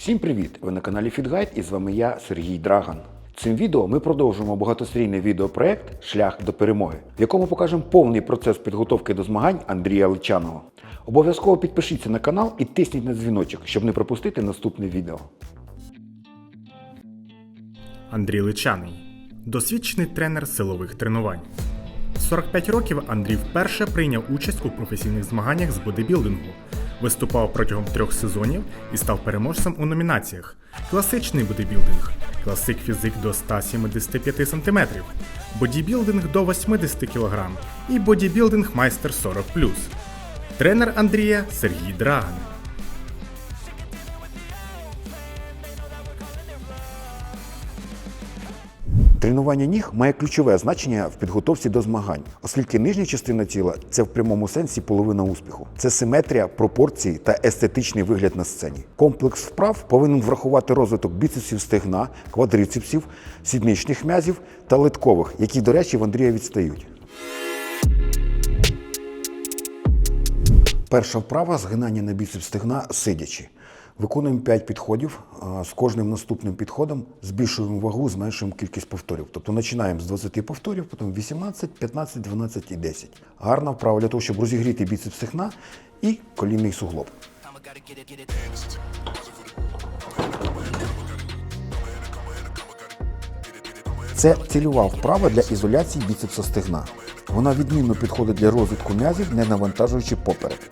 Всім привіт! Ви на каналі FitGuide і з вами я, Сергій Драган. Цим відео ми продовжуємо багатосерійний відеопроект Шлях до перемоги, в якому покажемо повний процес підготовки до змагань Андрія Личаного. Обов'язково підпишіться на канал і тисніть на дзвіночок, щоб не пропустити наступне відео. Андрій Личаний досвідчений тренер силових тренувань. 45 років Андрій вперше прийняв участь у професійних змаганнях з бодибілдингу, виступав протягом трьох сезонів і став переможцем у номінаціях: класичний бодибілдинг, класик фізик до 175 см, бодібілдинг до 80 кг і бодібілдинг майстер 40 Тренер Андрія Сергій Драган. Тренування ніг має ключове значення в підготовці до змагань, оскільки нижня частина тіла це в прямому сенсі половина успіху. Це симетрія, пропорції та естетичний вигляд на сцені. Комплекс вправ повинен врахувати розвиток біцепсів стегна, квадрицепсів, сідничних м'язів та литкових, які, до речі, в Андрія відстають. Перша вправа згинання на біцепс стегна сидячи. Виконуємо 5 підходів. З кожним наступним підходом збільшуємо вагу, зменшуємо кількість повторів. Тобто починаємо з 20 повторів, потім 18, 15, 12 і 10. Гарна вправа для того, щоб розігріти біцепс стегна і колінний суглоб. Це цільова вправа для ізоляції біцепса стегна. Вона відмінно підходить для розвитку м'язів, не навантажуючи поперек.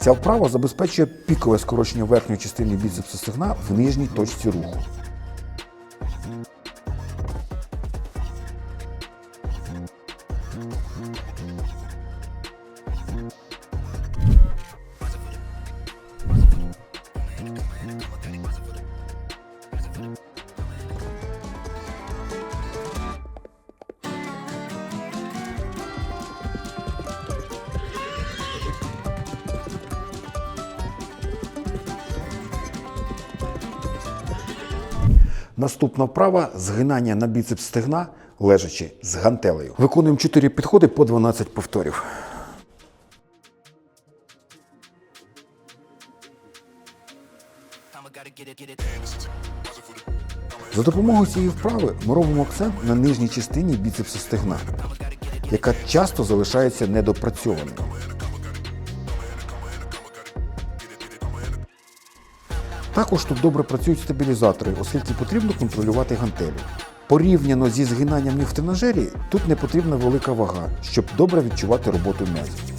Ця вправа забезпечує пікове скорочення верхньої частини біцепса стегна в нижній точці руху. Наступна вправа згинання на біцепс стегна лежачи з гантелею. Виконуємо 4 підходи по 12 повторів. За допомогою цієї вправи ми робимо акцент на нижній частині біцепса стегна, яка часто залишається недопрацьованою. Також тут добре працюють стабілізатори, оскільки потрібно контролювати гантелю. Порівняно зі згинанням ніг в тренажері, тут не потрібна велика вага, щоб добре відчувати роботу м'язів.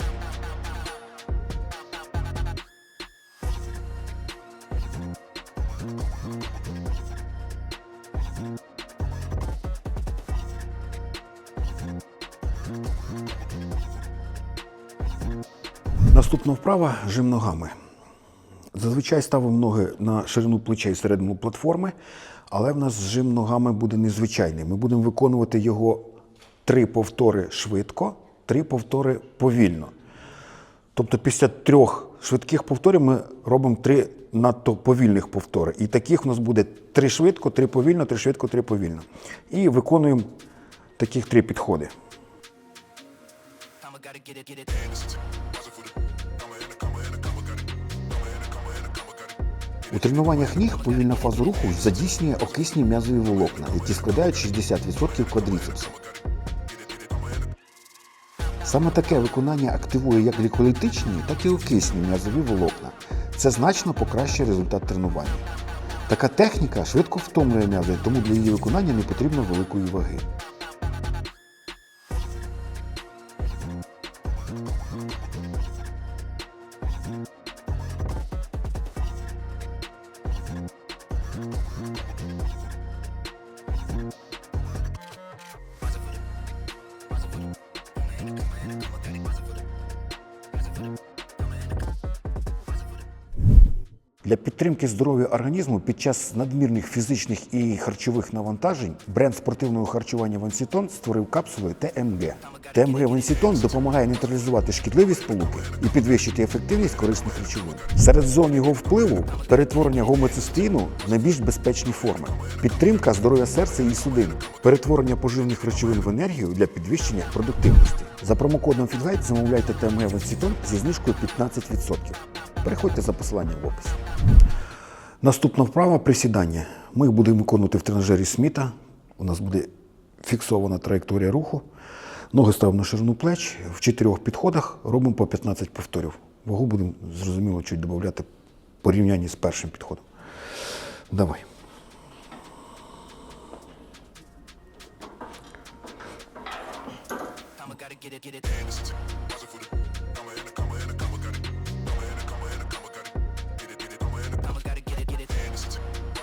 Наступна вправа жим ногами. Зазвичай ставимо ноги на ширину плечей середину платформи, але в нас зжим ногами буде незвичайний. Ми будемо виконувати його три повтори швидко, три повтори повільно. Тобто після трьох швидких повторів ми робимо три надто повільних повтори. І таких у нас буде три швидко, три повільно, три швидко, три повільно. І виконуємо таких три підходи. У тренуваннях ніг повільна фаза руху задійснює окисні м'язові волокна, які складають 60% квадріцепсу. Саме таке виконання активує як гліколітичні, так і окисні м'язові волокна. Це значно покращує результат тренування. Така техніка швидко втомлює м'язи, тому для її виконання не потрібно великої ваги. Mm-hmm. Для підтримки здоров'я організму під час надмірних фізичних і харчових навантажень бренд спортивного харчування Вансітон створив капсули ТМГ. ТМГ Вансітон допомагає нейтралізувати шкідливість сполуки і підвищити ефективність корисних речовин. Серед зон його впливу перетворення гомоцистеїну на більш безпечні форми, підтримка здоров'я серця і судин, перетворення поживних речовин в енергію для підвищення продуктивності. За промокодом FitGuide замовляйте ТМГ Вансітон зі знижкою 15%. Переходьте за посиланням в описі. Наступна вправа присідання. Ми їх будемо виконувати в тренажері Сміта. У нас буде фіксована траєкторія руху. Ноги ставимо на ширину плеч. В чотирьох підходах робимо по 15 повторів. Вагу будемо зрозуміло чуть додати в порівнянні з першим підходом. Давай.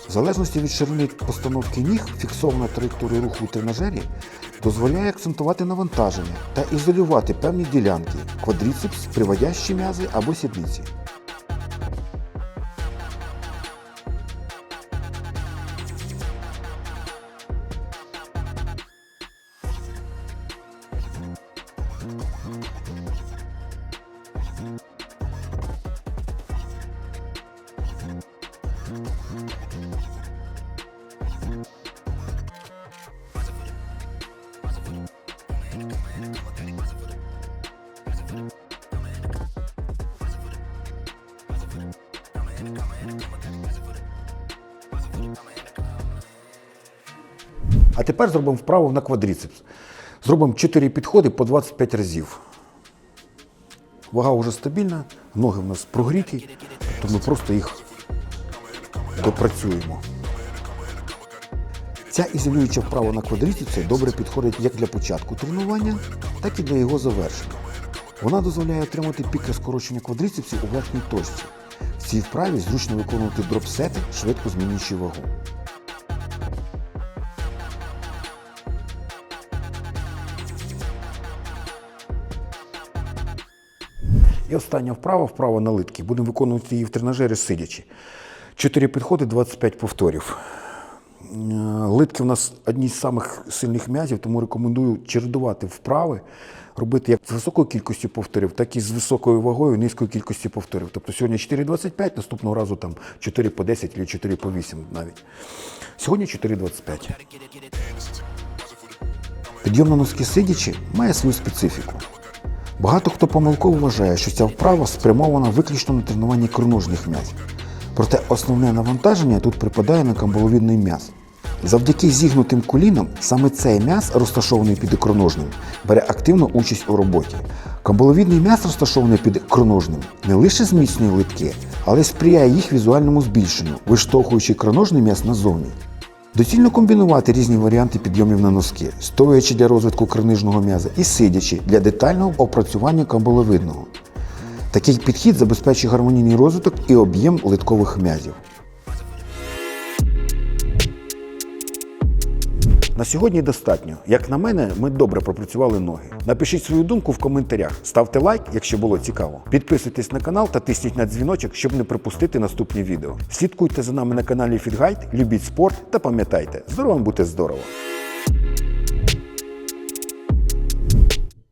В залежності від ширини постановки ніг, фіксована траєкторія руху у тренажері дозволяє акцентувати навантаження та ізолювати певні ділянки квадріцепс, приводящі м'язи або сідниці. А тепер зробимо вправу на квадріцепс. Зробимо 4 підходи по 25 разів. Вага вже стабільна, ноги в нас прогріті, то ми просто їх допрацюємо. Ця ізолююча вправа на квадріцепсі добре підходить як для початку тренування, так і для його завершення. Вона дозволяє отримати піки скорочення квадріцепсів у верхній точці. Цій вправі зручно виконувати дропсети, швидко змінюючи вагу. І остання вправа, вправа на литки. Будемо виконувати її в тренажері сидячи. Чотири підходи, 25 повторів. Е, Литки у нас одні з самих сильних м'язів, тому рекомендую чередувати вправи, робити як з високою кількістю повторів, так і з високою вагою, низькою кількістю повторів. Тобто сьогодні 4,25, наступного разу там 4 по 10 або 4 по 8 навіть. Сьогодні 4,25. Підйом на носки сидячи має свою специфіку. Багато хто помилково вважає, що ця вправа спрямована виключно на тренування ікроножних м'язів. Проте основне навантаження тут припадає на камбаловідний м'яз. Завдяки зігнутим колінам саме цей м'яз, розташований під ікроножним, бере активну участь у роботі. Камбаловідний м'яз, розташований під ікроножним, не лише зміцнює литки, але й сприяє їх візуальному збільшенню, виштовхуючи ікроножний м'яз назовні. Доцільно комбінувати різні варіанти підйомів на носки, стоячи для розвитку кринижного м'яза і сидячи для детального опрацювання камбаловидного. Такий підхід забезпечує гармонійний розвиток і об'єм литкових м'язів. На сьогодні достатньо. Як на мене, ми добре пропрацювали ноги. Напишіть свою думку в коментарях, ставте лайк, якщо було цікаво. Підписуйтесь на канал та тисніть на дзвіночок, щоб не пропустити наступні відео. Слідкуйте за нами на каналі Фідгайд, любіть спорт та пам'ятайте, здоровим бути здорово!